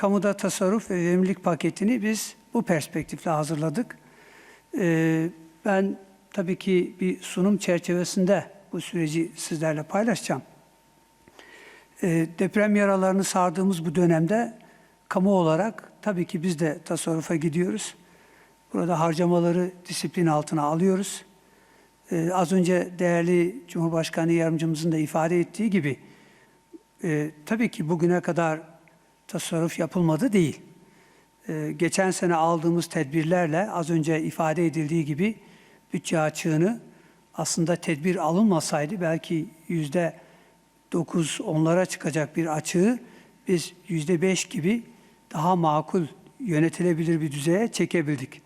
kamuda tasarruf ve verimlilik paketini biz bu perspektifle hazırladık. Ee, ben tabii ki bir sunum çerçevesinde bu süreci sizlerle paylaşacağım. Ee, deprem yaralarını sardığımız bu dönemde kamu olarak tabii ki biz de tasarrufa gidiyoruz. Burada harcamaları disiplin altına alıyoruz. Ee, az önce değerli Cumhurbaşkanı Yardımcımızın da ifade ettiği gibi e, tabii ki bugüne kadar tasarruf yapılmadı değil. Ee, geçen sene aldığımız tedbirlerle az önce ifade edildiği gibi bütçe açığını aslında tedbir alınmasaydı belki yüzde dokuz onlara çıkacak bir açığı biz yüzde beş gibi daha makul yönetilebilir bir düzeye çekebildik.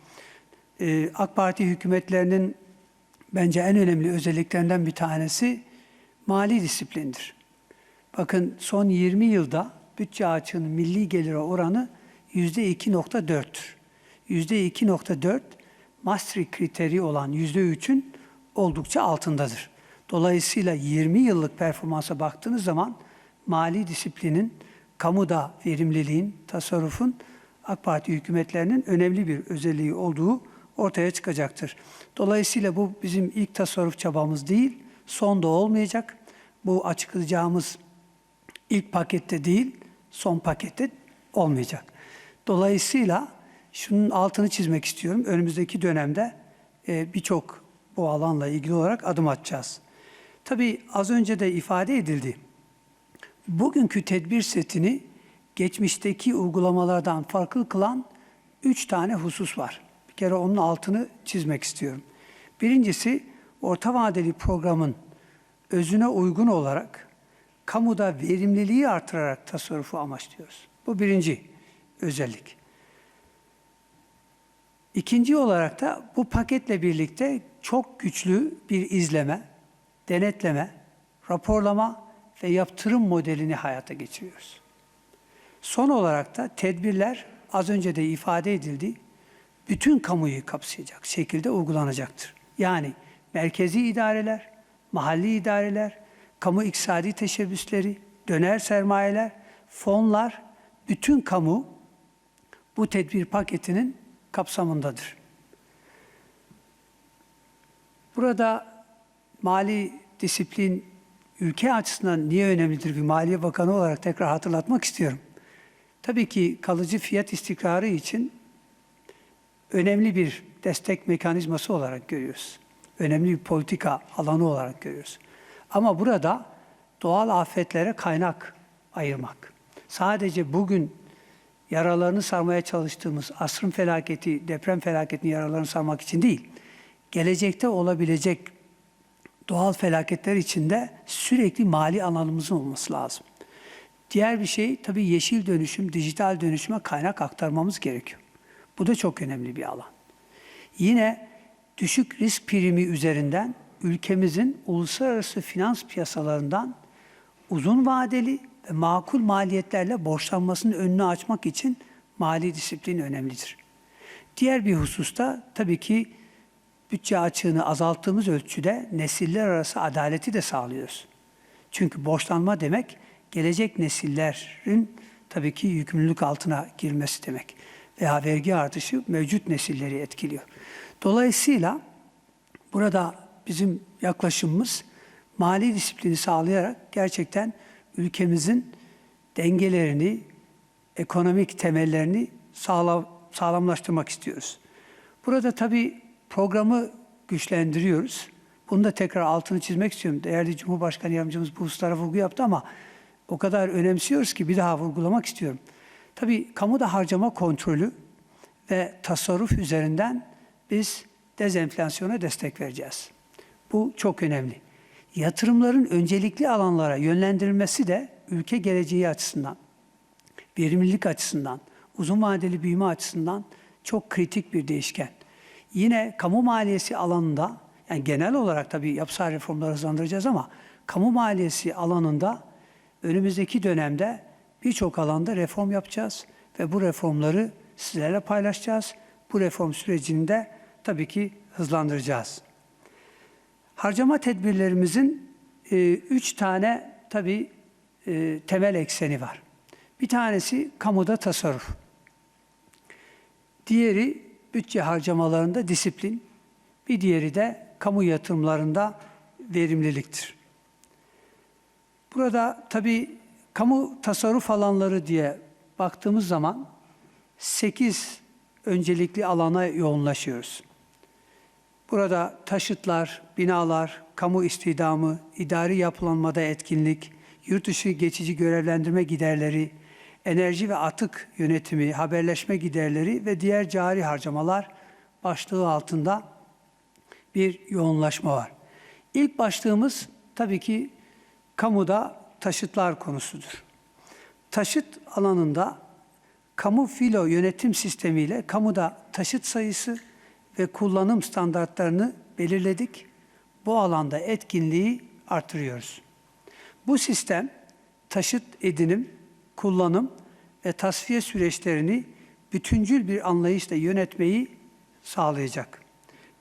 Ee, AK Parti hükümetlerinin bence en önemli özelliklerinden bir tanesi mali disiplindir. Bakın son 20 yılda bütçe açığının milli gelire oranı yüzde 2.4'tür. Yüzde 2.4 Maastricht kriteri olan yüzde 3'ün oldukça altındadır. Dolayısıyla 20 yıllık performansa baktığınız zaman mali disiplinin, kamuda verimliliğin, tasarrufun AK Parti hükümetlerinin önemli bir özelliği olduğu ortaya çıkacaktır. Dolayısıyla bu bizim ilk tasarruf çabamız değil, son da olmayacak. Bu açıklayacağımız ilk pakette değil, son pakette olmayacak. Dolayısıyla şunun altını çizmek istiyorum. Önümüzdeki dönemde e, birçok bu alanla ilgili olarak adım atacağız. Tabii az önce de ifade edildi. Bugünkü tedbir setini geçmişteki uygulamalardan farklı kılan üç tane husus var. Bir kere onun altını çizmek istiyorum. Birincisi orta vadeli programın özüne uygun olarak kamuda verimliliği artırarak tasarrufu amaçlıyoruz. Bu birinci özellik. İkinci olarak da bu paketle birlikte çok güçlü bir izleme, denetleme, raporlama ve yaptırım modelini hayata geçiriyoruz. Son olarak da tedbirler az önce de ifade edildi, bütün kamuyu kapsayacak şekilde uygulanacaktır. Yani merkezi idareler, mahalli idareler, kamu iktisadi teşebbüsleri, döner sermayeler, fonlar, bütün kamu bu tedbir paketinin kapsamındadır. Burada mali disiplin ülke açısından niye önemlidir bir Maliye Bakanı olarak tekrar hatırlatmak istiyorum. Tabii ki kalıcı fiyat istikrarı için önemli bir destek mekanizması olarak görüyoruz. Önemli bir politika alanı olarak görüyoruz. Ama burada doğal afetlere kaynak ayırmak. Sadece bugün yaralarını sarmaya çalıştığımız asrın felaketi, deprem felaketinin yaralarını sarmak için değil, gelecekte olabilecek doğal felaketler içinde sürekli mali alanımızın olması lazım. Diğer bir şey tabii yeşil dönüşüm, dijital dönüşüme kaynak aktarmamız gerekiyor. Bu da çok önemli bir alan. Yine düşük risk primi üzerinden ülkemizin uluslararası finans piyasalarından uzun vadeli ve makul maliyetlerle borçlanmasının önünü açmak için mali disiplin önemlidir. Diğer bir hususta tabii ki bütçe açığını azalttığımız ölçüde nesiller arası adaleti de sağlıyoruz. Çünkü borçlanma demek gelecek nesillerin tabii ki yükümlülük altına girmesi demek. Veya vergi artışı mevcut nesilleri etkiliyor. Dolayısıyla burada bizim yaklaşımımız mali disiplini sağlayarak gerçekten ülkemizin dengelerini, ekonomik temellerini sağlam, sağlamlaştırmak istiyoruz. Burada tabii programı güçlendiriyoruz. Bunu da tekrar altını çizmek istiyorum. Değerli Cumhurbaşkanı Yardımcımız bu hususlara vurgu yaptı ama o kadar önemsiyoruz ki bir daha vurgulamak istiyorum. Tabii kamuda harcama kontrolü ve tasarruf üzerinden biz dezenflasyona destek vereceğiz. Bu çok önemli. Yatırımların öncelikli alanlara yönlendirilmesi de ülke geleceği açısından, verimlilik açısından, uzun vadeli büyüme açısından çok kritik bir değişken. Yine kamu maliyesi alanında, yani genel olarak tabii yapısal reformları hızlandıracağız ama kamu maliyesi alanında önümüzdeki dönemde birçok alanda reform yapacağız ve bu reformları sizlerle paylaşacağız. Bu reform sürecinde tabii ki hızlandıracağız. Harcama tedbirlerimizin e, üç tane tabii e, temel ekseni var. Bir tanesi kamuda tasarruf. Diğeri bütçe harcamalarında disiplin. Bir diğeri de kamu yatırımlarında verimliliktir. Burada tabii kamu tasarruf alanları diye baktığımız zaman 8 öncelikli alana yoğunlaşıyoruz. Burada taşıtlar, binalar, kamu istihdamı, idari yapılanmada etkinlik, yurt dışı geçici görevlendirme giderleri, enerji ve atık yönetimi, haberleşme giderleri ve diğer cari harcamalar başlığı altında bir yoğunlaşma var. İlk başlığımız tabii ki kamuda taşıtlar konusudur. Taşıt alanında kamu filo yönetim sistemiyle kamuda taşıt sayısı ve kullanım standartlarını belirledik. Bu alanda etkinliği artırıyoruz. Bu sistem taşıt edinim, kullanım ve tasfiye süreçlerini bütüncül bir anlayışla yönetmeyi sağlayacak.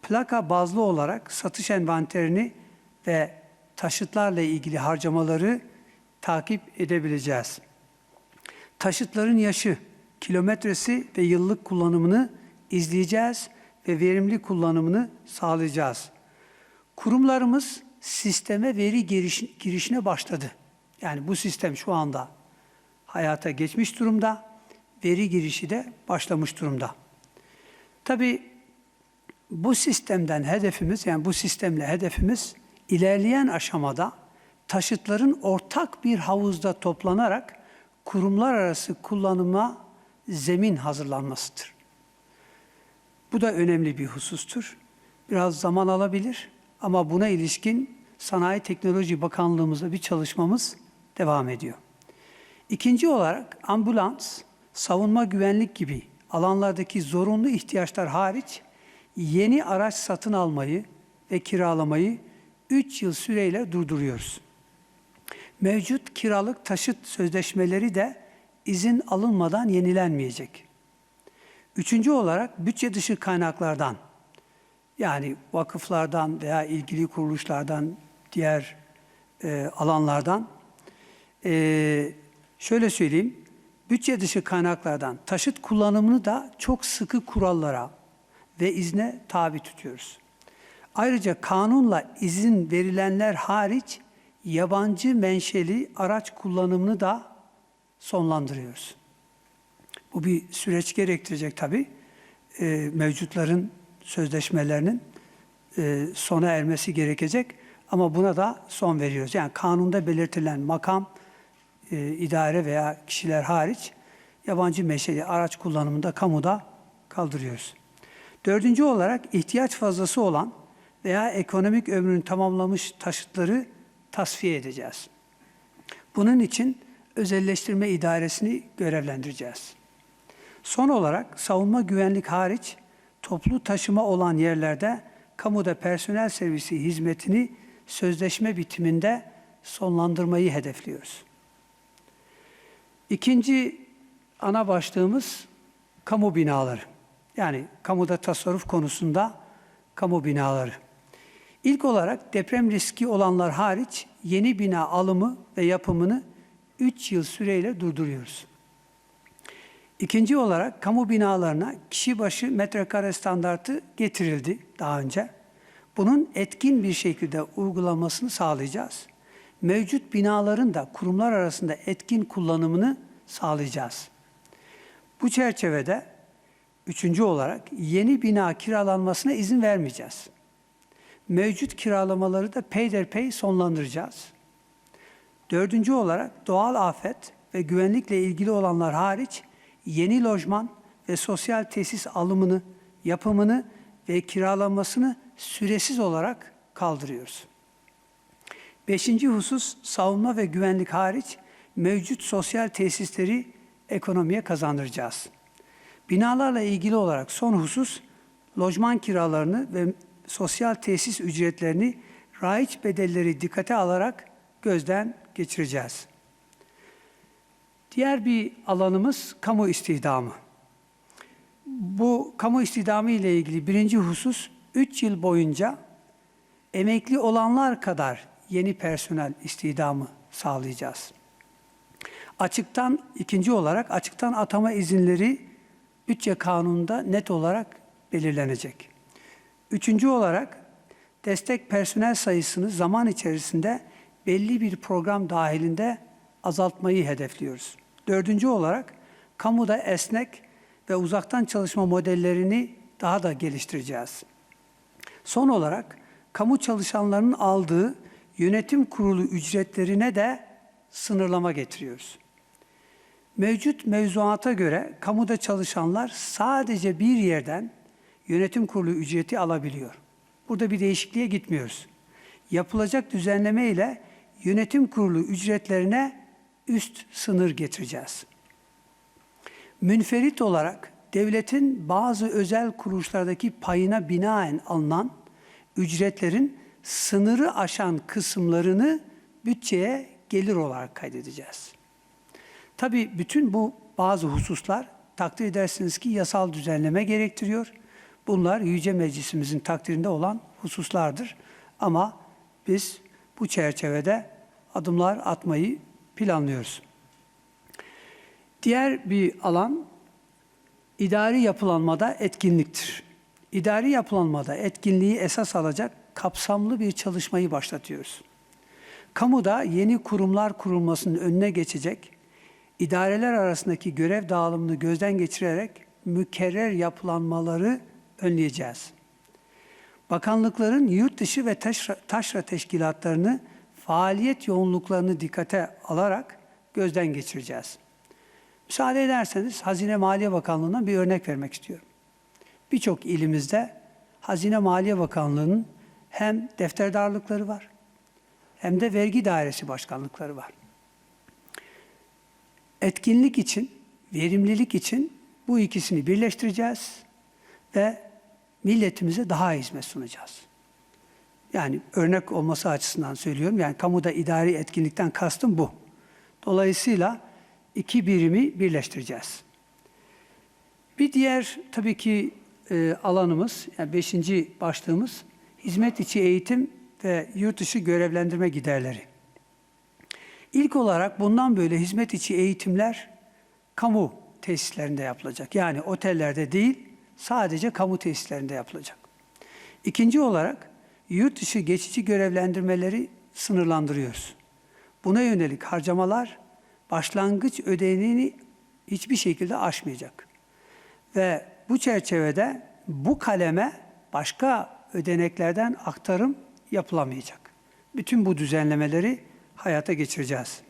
Plaka bazlı olarak satış envanterini ve taşıtlarla ilgili harcamaları takip edebileceğiz. Taşıtların yaşı, kilometresi ve yıllık kullanımını izleyeceğiz ve verimli kullanımını sağlayacağız. Kurumlarımız sisteme veri giriş, girişine başladı. Yani bu sistem şu anda hayata geçmiş durumda, veri girişi de başlamış durumda. Tabii bu sistemden hedefimiz, yani bu sistemle hedefimiz ilerleyen aşamada taşıtların ortak bir havuzda toplanarak kurumlar arası kullanıma zemin hazırlanmasıdır. Bu da önemli bir husustur. Biraz zaman alabilir ama buna ilişkin Sanayi Teknoloji Bakanlığımızda bir çalışmamız devam ediyor. İkinci olarak ambulans, savunma güvenlik gibi alanlardaki zorunlu ihtiyaçlar hariç yeni araç satın almayı ve kiralamayı 3 yıl süreyle durduruyoruz. Mevcut kiralık taşıt sözleşmeleri de izin alınmadan yenilenmeyecek. Üçüncü olarak bütçe dışı kaynaklardan yani vakıflardan veya ilgili kuruluşlardan, diğer e, alanlardan e, şöyle söyleyeyim, bütçe dışı kaynaklardan taşıt kullanımını da çok sıkı kurallara ve izne tabi tutuyoruz. Ayrıca kanunla izin verilenler hariç yabancı menşeli araç kullanımını da sonlandırıyoruz. Bu bir süreç gerektirecek tabii. E, mevcutların sözleşmelerinin e, sona ermesi gerekecek ama buna da son veriyoruz. Yani kanunda belirtilen makam, e, idare veya kişiler hariç yabancı menşeli araç kullanımında kamuda kaldırıyoruz. Dördüncü olarak ihtiyaç fazlası olan veya ekonomik ömrünü tamamlamış taşıtları tasfiye edeceğiz. Bunun için özelleştirme idaresini görevlendireceğiz. Son olarak savunma güvenlik hariç toplu taşıma olan yerlerde kamuda personel servisi hizmetini sözleşme bitiminde sonlandırmayı hedefliyoruz. İkinci ana başlığımız kamu binaları. Yani kamuda tasarruf konusunda kamu binaları. İlk olarak deprem riski olanlar hariç yeni bina alımı ve yapımını 3 yıl süreyle durduruyoruz. İkinci olarak kamu binalarına kişi başı metrekare standartı getirildi daha önce. Bunun etkin bir şekilde uygulamasını sağlayacağız. Mevcut binaların da kurumlar arasında etkin kullanımını sağlayacağız. Bu çerçevede üçüncü olarak yeni bina kiralanmasına izin vermeyeceğiz. Mevcut kiralamaları da peyderpey sonlandıracağız. Dördüncü olarak doğal afet ve güvenlikle ilgili olanlar hariç yeni lojman ve sosyal tesis alımını, yapımını ve kiralanmasını süresiz olarak kaldırıyoruz. Beşinci husus savunma ve güvenlik hariç mevcut sosyal tesisleri ekonomiye kazandıracağız. Binalarla ilgili olarak son husus lojman kiralarını ve sosyal tesis ücretlerini raiç bedelleri dikkate alarak gözden geçireceğiz. Diğer bir alanımız kamu istihdamı. Bu kamu istihdamı ile ilgili birinci husus 3 yıl boyunca emekli olanlar kadar yeni personel istihdamı sağlayacağız. Açıktan ikinci olarak açıktan atama izinleri bütçe kanununda net olarak belirlenecek. Üçüncü olarak destek personel sayısını zaman içerisinde belli bir program dahilinde azaltmayı hedefliyoruz. Dördüncü olarak kamuda esnek ve uzaktan çalışma modellerini daha da geliştireceğiz. Son olarak kamu çalışanlarının aldığı yönetim kurulu ücretlerine de sınırlama getiriyoruz. Mevcut mevzuata göre kamuda çalışanlar sadece bir yerden yönetim kurulu ücreti alabiliyor. Burada bir değişikliğe gitmiyoruz. Yapılacak düzenleme ile yönetim kurulu ücretlerine üst sınır getireceğiz. Münferit olarak devletin bazı özel kuruluşlardaki payına binaen alınan ücretlerin sınırı aşan kısımlarını bütçeye gelir olarak kaydedeceğiz. Tabii bütün bu bazı hususlar takdir edersiniz ki yasal düzenleme gerektiriyor. Bunlar Yüce Meclisimizin takdirinde olan hususlardır. Ama biz bu çerçevede adımlar atmayı planlıyoruz. Diğer bir alan idari yapılanmada etkinliktir. İdari yapılanmada etkinliği esas alacak kapsamlı bir çalışmayı başlatıyoruz. Kamuda yeni kurumlar kurulmasının önüne geçecek, idareler arasındaki görev dağılımını gözden geçirerek mükerrer yapılanmaları önleyeceğiz. Bakanlıkların yurt dışı ve taşra, taşra teşkilatlarını faaliyet yoğunluklarını dikkate alarak gözden geçireceğiz. Müsaade ederseniz Hazine Maliye Bakanlığı'ndan bir örnek vermek istiyorum. Birçok ilimizde Hazine Maliye Bakanlığı'nın hem defterdarlıkları var hem de vergi dairesi başkanlıkları var. Etkinlik için, verimlilik için bu ikisini birleştireceğiz ve milletimize daha hizmet sunacağız. Yani örnek olması açısından söylüyorum. Yani kamuda idari etkinlikten kastım bu. Dolayısıyla iki birimi birleştireceğiz. Bir diğer tabii ki e, alanımız, yani beşinci başlığımız hizmet içi eğitim ve yurt dışı görevlendirme giderleri. İlk olarak bundan böyle hizmet içi eğitimler kamu tesislerinde yapılacak. Yani otellerde değil, sadece kamu tesislerinde yapılacak. İkinci olarak yurt dışı geçici görevlendirmeleri sınırlandırıyoruz. Buna yönelik harcamalar başlangıç ödeneğini hiçbir şekilde aşmayacak. Ve bu çerçevede bu kaleme başka ödeneklerden aktarım yapılamayacak. Bütün bu düzenlemeleri hayata geçireceğiz.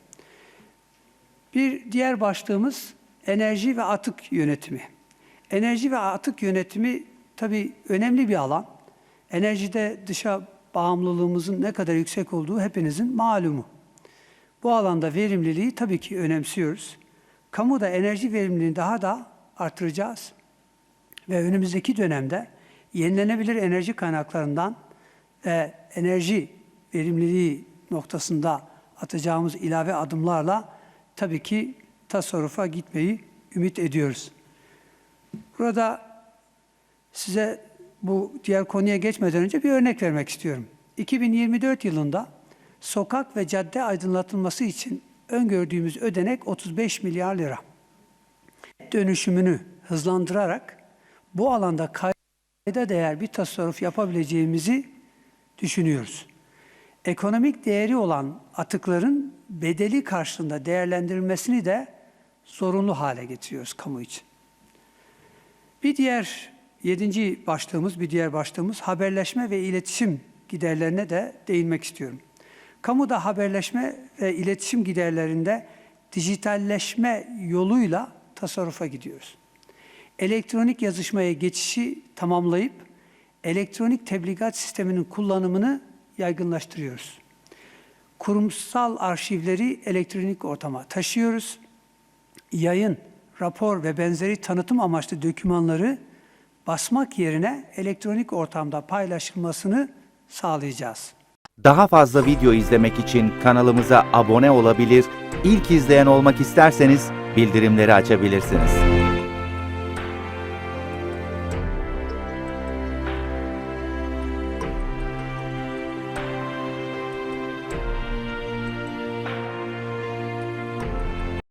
Bir diğer başlığımız enerji ve atık yönetimi. Enerji ve atık yönetimi tabii önemli bir alan. Enerjide dışa bağımlılığımızın ne kadar yüksek olduğu hepinizin malumu. Bu alanda verimliliği tabii ki önemsiyoruz. Kamuda enerji verimliliğini daha da artıracağız. Ve önümüzdeki dönemde yenilenebilir enerji kaynaklarından ve enerji verimliliği noktasında atacağımız ilave adımlarla tabii ki tasarrufa gitmeyi ümit ediyoruz. Burada size bu diğer konuya geçmeden önce bir örnek vermek istiyorum. 2024 yılında sokak ve cadde aydınlatılması için öngördüğümüz ödenek 35 milyar lira. Dönüşümünü hızlandırarak bu alanda kayda değer bir tasarruf yapabileceğimizi düşünüyoruz. Ekonomik değeri olan atıkların bedeli karşılığında değerlendirilmesini de zorunlu hale getiriyoruz kamu için. Bir diğer yedinci başlığımız, bir diğer başlığımız haberleşme ve iletişim giderlerine de değinmek istiyorum. Kamuda haberleşme ve iletişim giderlerinde dijitalleşme yoluyla tasarrufa gidiyoruz. Elektronik yazışmaya geçişi tamamlayıp elektronik tebligat sisteminin kullanımını yaygınlaştırıyoruz. Kurumsal arşivleri elektronik ortama taşıyoruz. Yayın, rapor ve benzeri tanıtım amaçlı dokümanları basmak yerine elektronik ortamda paylaşılmasını sağlayacağız. Daha fazla video izlemek için kanalımıza abone olabilir, ilk izleyen olmak isterseniz bildirimleri açabilirsiniz.